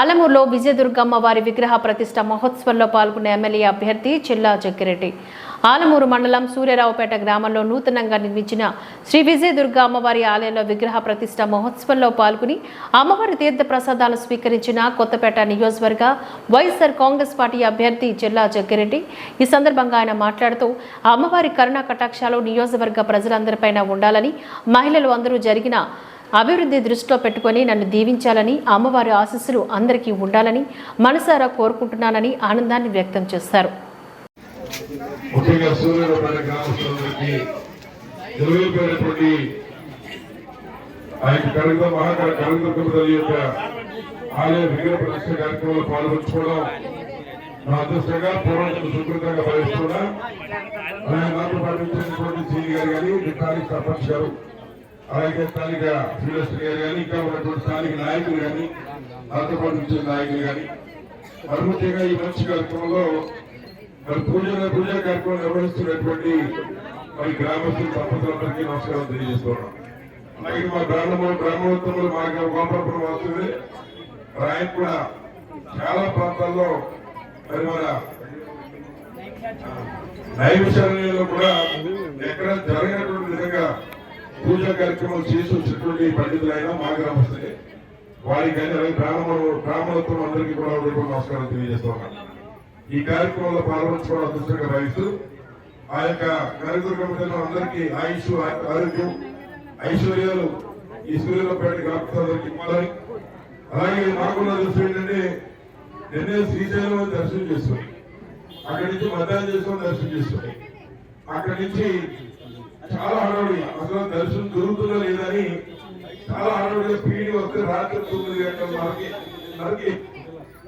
ఆలమూరులో విజయదుర్గమ్మ వారి విగ్రహ ప్రతిష్ట మహోత్సవంలో పాల్గొన్న ఎమ్మెల్యే అభ్యర్థి చిల్లా జక్కిరెడ్డి ఆలమూరు మండలం సూర్యరావుపేట గ్రామంలో నూతనంగా నిర్మించిన శ్రీ విజయదుర్గ అమ్మవారి ఆలయంలో విగ్రహ ప్రతిష్ట మహోత్సవంలో పాల్గొని అమ్మవారి తీర్థ ప్రసాదాలు స్వీకరించిన కొత్తపేట నియోజకవర్గ వైఎస్ఆర్ కాంగ్రెస్ పార్టీ అభ్యర్థి జిల్లా జగ్గిరెడ్డి. ఈ సందర్భంగా ఆయన మాట్లాడుతూ అమ్మవారి కరుణా కటాక్షాలు నియోజకవర్గ ప్రజలందరిపైన ఉండాలని మహిళలు అందరూ జరిగిన అభివృద్ధి దృష్టిలో పెట్టుకొని నన్ను దీవించాలని అమ్మవారి ఆశీస్సులు అందరికీ ఉండాలని మనసారా కోరుకుంటున్నానని ఆనందాన్ని వ్యక్తం చేశారు ముఖ్యంగా గ్రామస్తులందరికీ మహాకర యొక్క ఆలయ విగ్రహ కార్యక్రమంలో పాల్గొంచుకోవడం నా అదృష్టంగా పూర్వం సుకృతంగా భావిస్తున్నా. అలాగే నాతో పాటించినటువంటి సీని గారు కానీ సర్పంచ్ గారు. అలాగే స్థానిక శ్రీలక్ష్మి గారు కానీ ఇంకా ఉన్నటువంటి స్థానిక నాయకులు కానీ నాతో పాటు వచ్చిన నాయకులు కానీ మరి ముఖ్యంగా ఈ మంచి కార్యక్రమంలో మరి పూజ పూజా కార్యక్రమం నిర్వహిస్తున్నటువంటి మరి గ్రామస్తులు దంపతులందరికీ నమస్కారం తెలియజేస్తున్నాం. అలాగే మా గ్రామంలో గ్రామోత్తములు మా గోపాలపురం వస్తుంది ఆయన కూడా చాలా ప్రాంతాల్లో మరి మన నైవేశాలలో కూడా ఎక్కడ జరగనటువంటి విధంగా పూజా కార్యక్రమాలు చేసి వచ్చినటువంటి పండితులైనా మా గ్రామస్తులే వారికి కానీ అలాగే బ్రాహ్మణులు బ్రాహ్మణత్వం అందరికీ కూడా ఉదయపూర్వక నమస్కారం తెలియజేస్తున్నాను ఈ కార్యక్రమంలో పాల్గొనడం అదృష్టంగా భావిస్తూ ఆ యొక్క కనకదుర్గమ్మ అందరికీ ఆయుష్ ఆరోగ్యం ఐశ్వర్యాలు ఈ సూర్యులపేట గ్రామస్తులందరికీ ఇవ్వాలని అలాగే మాకున్న దృష్టి ఏంటంటే నిన్నే శ్రీశైలం దర్శనం చేసుకుని అక్కడి నుంచి మధ్యాహ్నం చేసుకొని దర్శనం చేసుకుని అక్కడి నుంచి చాలా హడావుడి. అసలు దర్శనం దొరుకుతుందో లేదని చాలా హడావుడిగా పీడి వస్తే రాత్రి తొమ్మిది గంటల మనకి మనకి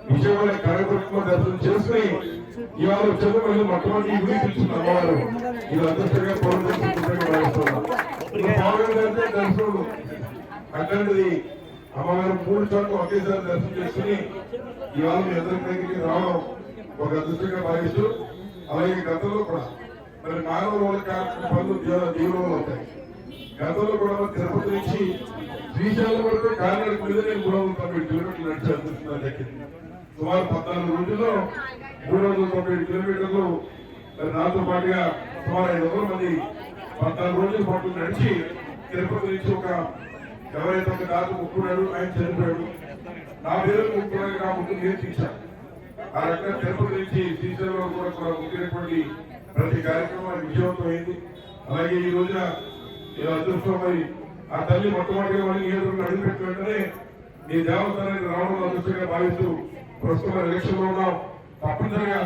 విజయవాడ కనకదుర్గమ్మ దర్శనం చేసుకుని ఇవాళ వచ్చాక మళ్ళీ మొట్టమొదటి ఈ గుడి అమ్మవారు. ఇది అదృష్టంగా పౌరుషంగా దర్శనం అట్లాంటిది అమ్మవారు మూడు చోట్ల ఒకేసారి దర్శనం చేసుకుని ఇవాళ మీ అందరి దగ్గరికి రావడం ఒక అదృష్టంగా భావిస్తూ అలాగే గతంలో కూడా మరి మానవ వాళ్ళ కార్యక్రమ పనులు దీవులు అవుతాయి. గతంలో కూడా తిరుపతి నుంచి శ్రీశైలం వరకు కాలినడక మీద నేను మూడు వందల తొంభై కిలోమీటర్లు నడిచి అదృష్టం దక్కింది సుమారు పద్నాలుగు రోజుల్లో మూడు వందల తొంభై కిలోమీటర్లు మరి నాతో పాటుగా సుమారు ఐదు వందల మంది పద్నాలుగు రోజుల పాటు నడిచి తిరుపతి నుంచి ఒక ఎవరైతే ఒక దాత ముక్కున్నాడు ఆయన చనిపోయాడు. నా పేరు ముక్కున్నాడు నా ముక్కు నేను తీశాను. ఆ రకంగా తిరుపతి నుంచి శ్రీశైలం కూడా కూడా ముఖ్యమైనటువంటి ప్రతి కార్యక్రమం విజయవంతమైంది అలాగే ఈ రోజున అదృష్టమై ఆ తల్లి మొట్టమొదటిగా మళ్ళీ నియోజకవర్గం అడుగుపెట్టిన వెంటనే మీ దేవస్థానానికి రావడం అదృష్టంగా భావిస్తూ ప్రస్తుతం ఎలక్షన్లో ఉన్నాం. తప్పనిసరిగా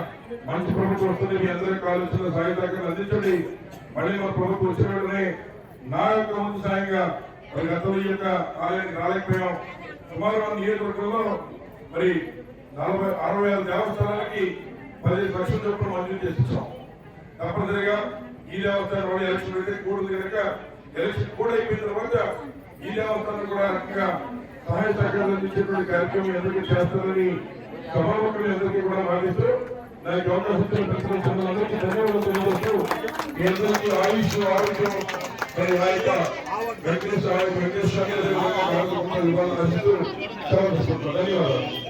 మంచి ప్రభుత్వం వస్తుంది. మీ అందరికీ కావాల్సిన సహాయ సహకారాలు అందించండి. మళ్ళీ మా ప్రభుత్వం వచ్చిన వెంటనే నా యొక్క ముందు సాయంగా మరి గతంలో ఈ యొక్క ఆలయానికి రాలేకపోయాం. సుమారు మన నియోజకవర్గంలో మరి నలభై అరవై ఆరు దేవస్థానాలకి పదిహేను లక్షల చొప్పున మంజూరు చేసిస్తాం తప్పనిసరిగా ఈ దేవస్థానం మళ్ళీ ఎలక్షన్ పెడితే కూడదు కనుక ఎలక్షన్ కూడా అయిపోయిన తర్వాత ఈ దేవస్థానం కూడా రకంగా సహాయ సహకారాలు అందించేటువంటి కార్యక్రమం ఎందుకు చేస్తారని సభాముఖులు ఎందుకు కూడా భావిస్తూ నాకు అవకాశం ఇచ్చిన ప్రతిపక్షాలందరికీ ధన్యవాదాలు తెలియజేస్తూ మీ అందరికీ ఆయుష్ ఆరోగ్యం మరి ఆ యొక్క వెంకటేశ్వర వెంకటేశ్వర ధన్యవాదాలు.